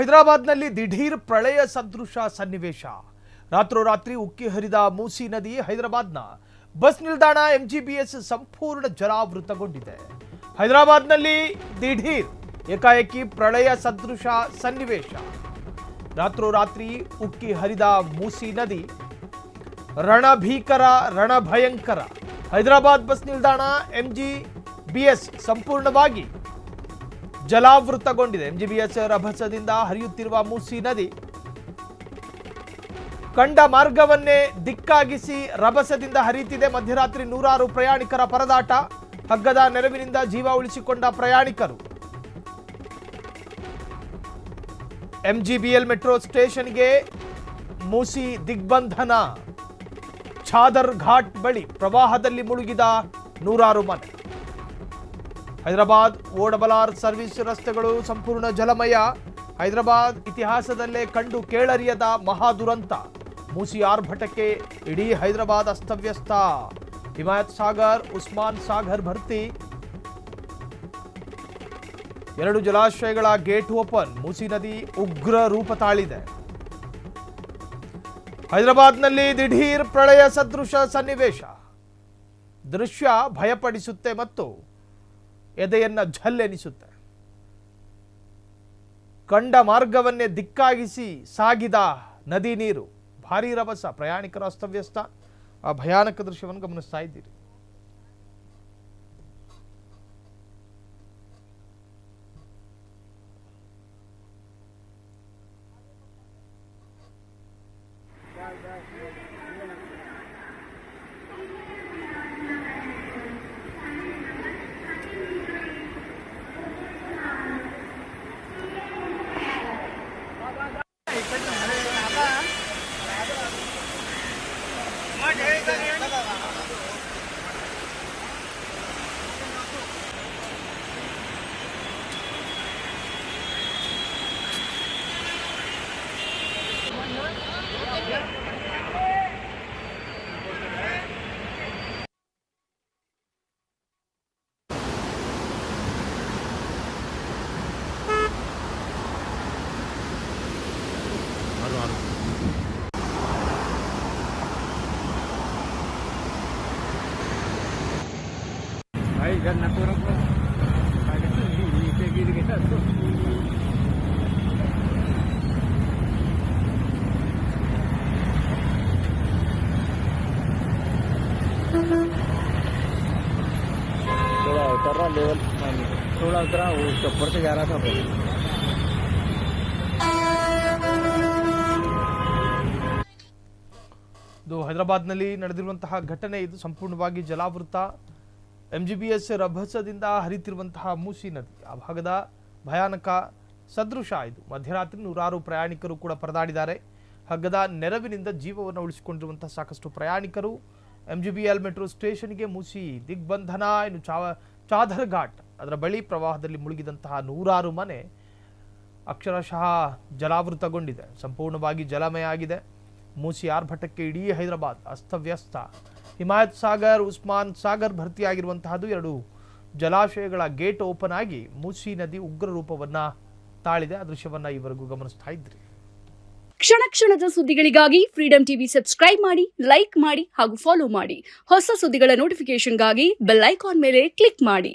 ಹೈದರಾಬಾದ್ನಲ್ಲಿ ದಿಢೀರ್ ಪ್ರಳಯ ಸದೃಶ ಸನ್ನಿವೇಶ. ರಾತ್ರೋರಾತ್ರಿ ಉಕ್ಕಿ ಹರಿದ ಮೂಸಿ ನದಿ ಹೈದರಾಬಾದ್ನ. ಬಸ್ ನಿಲ್ದಾಣ ಎಂಜಿಬಿಎಸ್ ಸಂಪೂರ್ಣ ಜಲಾವೃತಗೊಂಡಿದೆ. ಹೈದರಾಬಾದ್ನಲ್ಲಿ ದಿಢೀರ್ ಏಕಾಏಕಿ ಪ್ರಳಯ ಸದೃಶ ಸನ್ನಿವೇಶ. ರಾತ್ರೋರಾತ್ರಿ ಉಕ್ಕಿ ಹರಿದ ಮೂಸಿ ನದಿ. ರಣಭೀಕರ, ರಣಭಯಂಕರ. ಹೈದರಾಬಾದ್ ಬಸ್ ನಿಲ್ದಾಣ ಎಂಜಿಬಿಎಸ್ ಸಂಪೂರ್ಣವಾಗಿ ಜಲಾವೃತಗೊಂಡಿದೆ. ಎಂಜಿಬಿಎಸ್ ರಭಸದಿಂದ ಹರಿಯುತ್ತಿರುವ ಮೂಸಿ ನದಿ ಕಂಡ ಮಾರ್ಗವನ್ನೇ ದಿಕ್ಕಾಗಿಸಿ ರಭಸದಿಂದ ಹರಿಯುತ್ತಿದೆ. ಮಧ್ಯರಾತ್ರಿ ನೂರಾರು ಪ್ರಯಾಣಿಕರ ಪರದಾಟ, ಹಗ್ಗದ ನೆರವಿನಿಂದ ಜೀವ ಉಳಿಸಿಕೊಂಡ ಪ್ರಯಾಣಿಕರು. ಎಂಜಿಬಿಎಲ್ ಮೆಟ್ರೋ ಸ್ಟೇಷನ್ಗೆ ಮೂಸಿ ದಿಗ್ಬಂಧನ. ಛಾದರ್ ಘಾಟ್ ಬಳಿ ಪ್ರವಾಹದಲ್ಲಿ ಮುಳುಗಿದ ನೂರಾರು ಮನೆ. ಹೈದರಾಬಾದ್ ಓಡಬಲಾರ್ ಸರ್ವಿಸ್ ರಸ್ತೆಗಳು ಸಂಪೂರ್ಣ ಜಲಮಯ. ಹೈದರಾಬಾದ್ ಇತಿಹಾಸದಲ್ಲೇ ಕಂಡು ಕೇಳರಿಯದ ಮಹಾ ದುರಂತ ಮೂಸಿ ಆರ್ಭಟಕ್ಕೆ ಇಡೀ ಹೈದರಾಬಾದ್ ಅಸ್ತವ್ಯಸ್ತ. ಹಿಮಾಯತ್ ಸಾಗರ್, ಉಸ್ಮಾನ್ ಸಾಗರ್ ಭರ್ತಿ. ಎರಡು ಜಲಾಶಯಗಳ ಗೇಟ್ ಓಪನ್, ಮೂಸಿ ನದಿ ಉಗ್ರ ರೂಪ ತಾಳಿದೆ. ಹೈದರಾಬಾದ್ನಲ್ಲಿ ದಿಢೀರ್ ಪ್ರಳಯ ಸದೃಶ ಸನ್ನಿವೇಶ. ದೃಶ್ಯ ಭಯಪಡಿಸುತ್ತೆ ಮತ್ತು ಎದೆಯನ್ನ ಝಲ್ಲೆನಿಸುತ್ತೆ ಕಂಡ ಮಾರ್ಗವನ್ನೇ ದಿಕ್ಕಾಗಿಸಿ ಸಾಗಿದ ನದಿ ನೀರು. ಭಾರೀ ರಭಸ, ಪ್ರಯಾಣಿಕರ ಅಸ್ತವ್ಯಸ್ತ. ಆ ಭಯಾನಕ ದೃಶ್ಯವನ್ನು ಗಮನಿಸ್ತಾ ಇದ್ದೀರಿ. Ay, gan naturang ko. Kaya ito, hindi hindi kita ito. थोड़ा उतर रहा लेवल थोड़ा उतरा वो ऊपर से जा रहा था पहले ಇದು ಹೈದರಾಬಾದ್ನಲ್ಲಿ ನಡೆದಿರುವಂತಹ ಘಟನೆ ಇದು ಸಂಪೂರ್ಣವಾಗಿ ಜಲಾವೃತ ಎಂ ಜಿ ಬಿ ಎಸ್ ರಭಸದಿಂದ ಹರಿತಿರುವಂತಹ ಮೂಸಿ ನದಿ. ಆ ಭಾಗದ ಭಯಾನಕ ಸದೃಶ ಇದು. ಮಧ್ಯರಾತ್ರಿ ನೂರಾರು ಪ್ರಯಾಣಿಕರು ಕೂಡ ಪರದಾಡಿದ್ದಾರೆ. ಹಗ್ಗದ ನೆರವಿನಿಂದ ಜೀವವನ್ನು ಉಳಿಸಿಕೊಂಡಿರುವಂತಹ ಸಾಕಷ್ಟು ಪ್ರಯಾಣಿಕರು M G B L metro ಸ್ಟೇಷನ್ಗೆ ಮೂಸಿ ದಿಗ್ಬಂಧನ. ಇನ್ನು ಚಾವ ಚಾದರ್ ಘಾಟ್ ಅದರ ಬಳಿ ಪ್ರವಾಹದಲ್ಲಿ ಮುಳುಗಿದಂತಹ ನೂರಾರು ಮನೆ ಅಕ್ಷರಶಃ ಜಲಾವೃತಗೊಂಡಿದೆ. ಸಂಪೂರ್ಣವಾಗಿ ಜಲಮಯ ಆಗಿದೆ. ಮೂಸಿ ಆರ್ಭಟಕ್ಕೆ ಇಡೀ ಹೈದರಾಬಾದ್ ಅಸ್ತವ್ಯಸ್ತ. ಹಿಮಾಯತ್ ಸಾಗರ್, ಉಸ್ಮಾನ್ ಸಾಗರ್ ಭರ್ತಿಯಾಗಿರುವಂತಹದ್ದು ಎರಡು. ಜಲಾಶಯಗಳ ಗೇಟ್ ಓಪನ್ ಆಗಿ ಮೂಸಿ ನದಿ ಉಗ್ರ ರೂಪವನ್ನ ತಾಳಿದೆ. ಆ ದೃಶ್ಯವನ್ನ ಈವರೆಗೂ ಗಮನಿಸ್ತಾ ಇದ್ರಿ. ಕ್ಷಣ ಕ್ಷಣದ ಸುದ್ದಿಗಳಿಗಾಗಿ ಫ್ರೀಡಂ ಟಿವಿ ಸಬ್ಸ್ಕ್ರೈಬ್ ಮಾಡಿ ಲೈಕ್ ಮಾಡಿ ಹಾಗೂ ಫಾಲೋ ಮಾಡಿ. ಹೊಸ ಸುದ್ದಿಗಳ ನೋಟಿಫಿಕೇಶನ್ಗಾಗಿ ಬೆಲ್ ಐಕಾನ್ ಮೇಲೆ ಕ್ಲಿಕ್ ಮಾಡಿ.